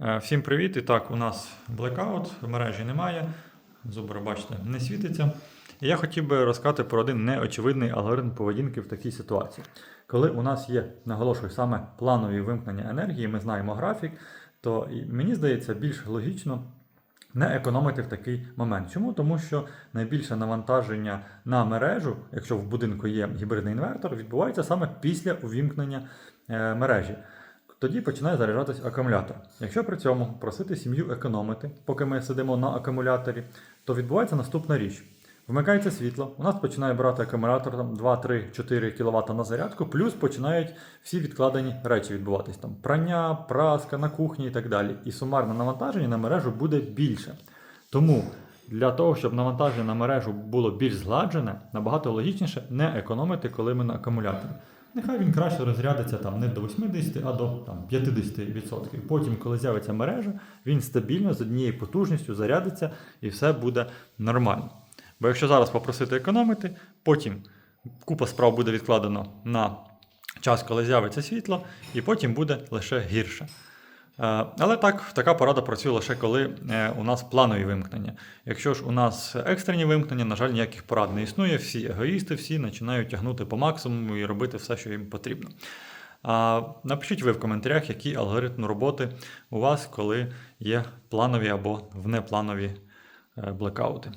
Е, Всім привіт! І так, у нас блекаут, мережі немає. Зубр, бачите, не світиться. І я хотів би розказати про один неочевидний алгоритм поведінки в такій ситуації. Коли у нас є, наголошую, саме планові вимкнення енергії, ми знаємо графік, то мені здається більш логічно не економити в такий момент. Чому? Тому що найбільше навантаження на мережу, якщо в будинку є гібридний інвертор, відбувається саме після увімкнення е, мережі. Тоді починає заряджатись акумулятор. Якщо при цьому просити сім'ю економити, поки ми сидимо на акумуляторі, то відбувається наступна річ. Вмикається світло, у нас починає брати акумулятор там 2, 3, 4 кВт на зарядку, плюс починають всі відкладені речі відбуватись. Там прання, праска на кухні і так далі. І сумарне навантаження на мережу буде більше. Тому для того, щоб навантаження на мережу було більш згладжене, набагато логічніше не економити, коли ми на акумуляторі. Нехай він краще розрядиться там не до 80, а до там, 50%. Потім, коли з'явиться мережа, він стабільно з однією потужністю зарядиться і все буде нормально. Бо якщо зараз попросити економити, потім купа справ буде відкладено на час, коли з'явиться світло, і потім буде лише гірше. Е, Але так, така порада працює лише коли е, у нас планові вимкнення. Якщо ж у нас екстрені вимкнення, на жаль, ніяких порад не існує. Всі егоїсти, всі починають тягнути по максимуму і робити все, що їм потрібно. Напишіть ви в коментарях, який алгоритм роботи у вас, коли є планові або внепланові е, блекаути.